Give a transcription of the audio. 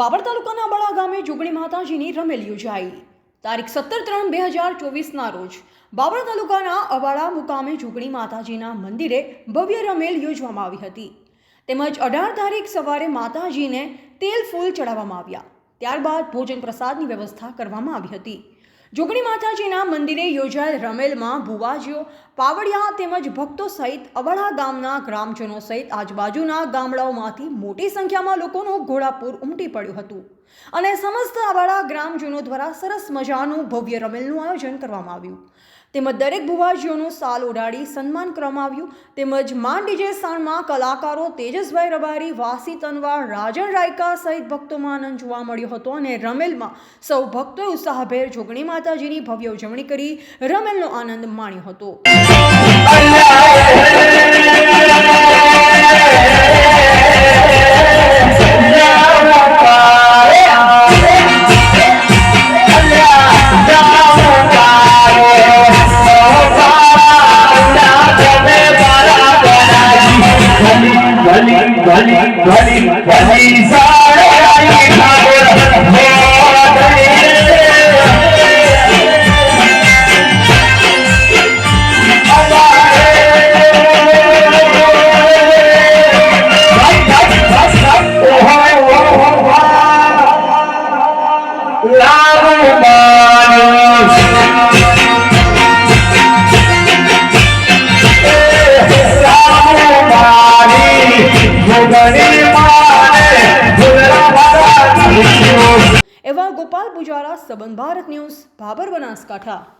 બાબર તાલુકાના અબળા ગામે જોગણી માતાજીની રમેલ યોજાઈ. તારીખ સત્તર ત્રણ બે હજાર ચોવીસના રોજ બાબર તાલુકાના અબાળા મુકામે જોગણી માતાજીના મંદિરે ભવ્ય રમેલ યોજવામાં આવી હતી. તેમજ અઢાર તારીખ સવારે માતાજીને તેલ ફૂલ ચડાવવામાં આવ્યા. ત્યારબાદ ભોજન પ્રસાદની વ્યવસ્થા કરવામાં આવી હતી. જોગણી માતાજીના મંદિરે યોજાયેલ રમેલમાં ભુવાજીઓ પાવડિયા તેમજ ભક્તો સહિત અબળા ગામના ગ્રામજનો સહિત આજુબાજુના ગામડાઓમાંથી મોટી સંખ્યામાં લોકોનું ઘોડાપૂર ઉમટી પડ્યું હતું અને સમસ્ત અબળા ગ્રામજનો દ્વારા સરસ મજાનું ભવ્ય રમેલનું આયોજન કરવામાં આવ્યું. તેમજ દરેક ભુવાજીઓનું સાલ ઉડાડી સન્માન કરવામાં આવ્યું. તેમજ માન ડીજે સાણમાં કલાકારો તેજસભાઈ રબારી, વાસી તનવાર રાજન રાયકા સહિત ભક્તોમાં આનંદ જોવા મળ્યો હતો અને રમેલમાં સૌ ભક્તોએ ઉત્સાહભેર જોગણી માતાજીની ભવ્ય ઉજવણી કરી રમેલનો આનંદ માણ્યો હતો. એવા ગોપાલ પૂજારા સબન ભારત ન્યૂઝ ભાબર બનાસકાંઠા.